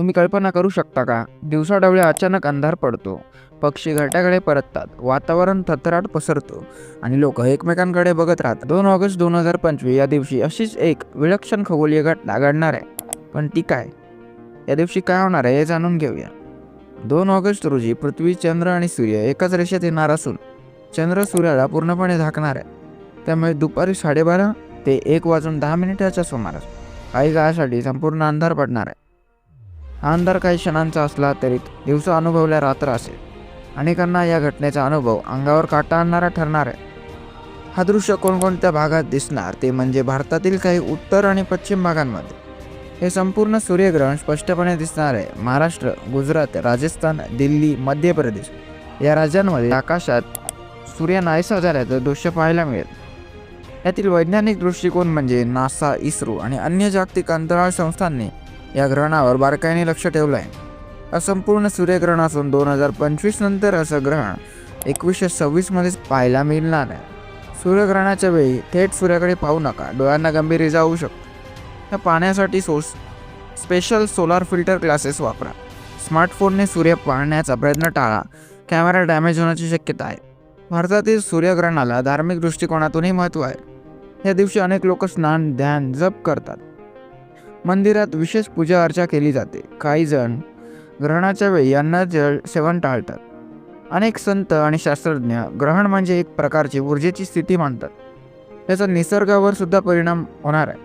तुम्ही कल्पना करू शकता का? दिवसाढवळे अचानक अंधार पडतो. पक्षी घरट्याकडे परततात. वातावरण थथराट पसरतो. आणि लोक एकमेकांकडे बघत राहतात. दोन ऑगस्ट दोन हजार पंचवीस या दिवशी अशीच एक विलक्षण खगोलीय घटना घडणार आहे. पण ती काय? या दिवशी काय होणार आहे हे जाणून घेऊया. दोन ऑगस्ट रोजी पृथ्वी चंद्र आणि सूर्य एकाच रेषेत येणार असून चंद्र सूर्याला पूर्णपणे झाकणार आहे. त्यामुळे दुपारी साडेबारा ते एक वाजून दहा मिनिटाच्या सुमारास. काही काळासाठी संपूर्ण अंधार पडणार आहे. हा अंधार काही क्षणांचा असला तरी दिवसा अनुभवल्या रात्र असेल. अनेकांना या घटनेचा अनुभव अंगावर काटा आणणारा ठरणार आहे. हा दृश्य कोणकोणत्या भागात दिसणार ते म्हणजे भारतातील काही उत्तर आणि पश्चिम भागांमध्ये. हे संपूर्ण सूर्यग्रहण स्पष्टपणे दिसणार आहे. महाराष्ट्र गुजरात राजस्थान दिल्ली मध्य प्रदेश या राज्यांमध्ये आकाशात सूर्य नाहीसा झाल्याचं दृश्य पाहायला मिळेल. यातील वैज्ञानिक दृष्टिकोन म्हणजे नासा इस्रो आणि अन्य जागतिक अंतराळ संस्थांनी या ग्रहणावर बारकाईने लक्ष ठेवलं आहे असंपूर्ण संपूर्ण सूर्यग्रहण असून दोन हजार पंचवीस नंतर असं ग्रहण एकवीसशे सव्वीसमध्येच पाहायला मिळणार आहे. सूर्यग्रहणाच्या वेळी थेट सूर्याकडे पाहू नका डोळ्यांना गंभीर इजा होऊ शकतो. या पाहण्यासाठी सोस स्पेशल सोलार फिल्टर क्लासेस वापरा. स्मार्टफोनने सूर्य पाहण्याचा प्रयत्न टाळा. कॅमेरा डॅमेज होण्याची शक्यता आहे. भारतातील सूर्यग्रहणाला धार्मिक दृष्टिकोनातूनही महत्त्व आहे. या दिवशी अनेक लोक स्नान ध्यान जप करतात. मंदिरात विशेष पूजा अर्चा केली जाते. काही जण ग्रहणाच्या वेळी यांना जल सेवन टाळतात. अनेक संत आणि शास्त्रज्ञ ग्रहण म्हणजे एक प्रकारची ऊर्जेची स्थिती मानतात. त्याचा निसर्गावर सुद्धा परिणाम होणार आहे.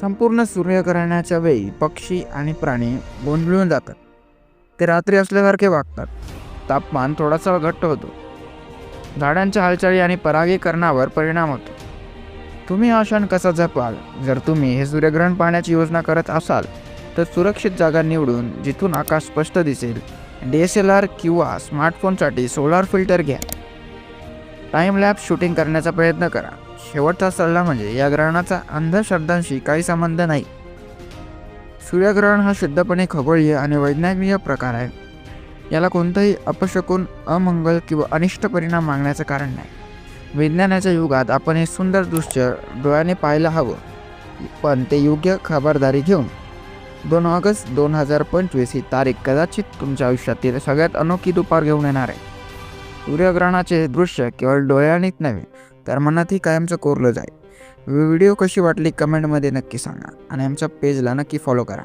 संपूर्ण सूर्यग्रहणाच्या वेळी पक्षी आणि प्राणी गोंधळून जातात. ते रात्री असल्यासारखे वागतात. तापमान थोडासा घट्ट होतो. झाडांच्या हालचाली आणि परागीकरणावर परिणाम होतो. तुम्ही हा क्षण कसा जपाल? जर तुम्ही हे सूर्यग्रहण पाहण्याची योजना करत असाल तर सुरक्षित जागा निवडून जिथून आकाश स्पष्ट दिसेल डी एस एल आर किंवा स्मार्टफोनसाठी सोलार फिल्टर घ्या. टाईम लॅब शूटिंग करण्याचा प्रयत्न करा. शेवटचा सल्ला म्हणजे या ग्रहणाचा अंधश्रद्धांशी काही संबंध नाही. सूर्यग्रहण हा शुद्धपणे खगोळीय आणि वैज्ञानिक प्रकार आहे. याला कोणताही अपशकून अमंगल किंवा अनिष्ट परिणाम मागण्याचं कारण नाही. विज्ञानाच्या युगात आपण हे सुंदर दृश्य डोळ्याने पाहायला हवं. पण ते योग्य खबरदारी घेऊन. दोन ऑगस्ट दोन हजार पंचवीस ही तारीख कदाचित तुमच्या आयुष्यातील सगळ्यात अनोखी दुपार घेऊन येणार आहे. सूर्यग्रहणाचे दृश्य केवळ डोळ्यानेच नव्हे तर मनातही कायमचं कोरलं जाईल. व्हिडिओ कशी वाटली कमेंटमध्ये नक्की सांगा आणि आमच्या पेजला नक्की फॉलो करा.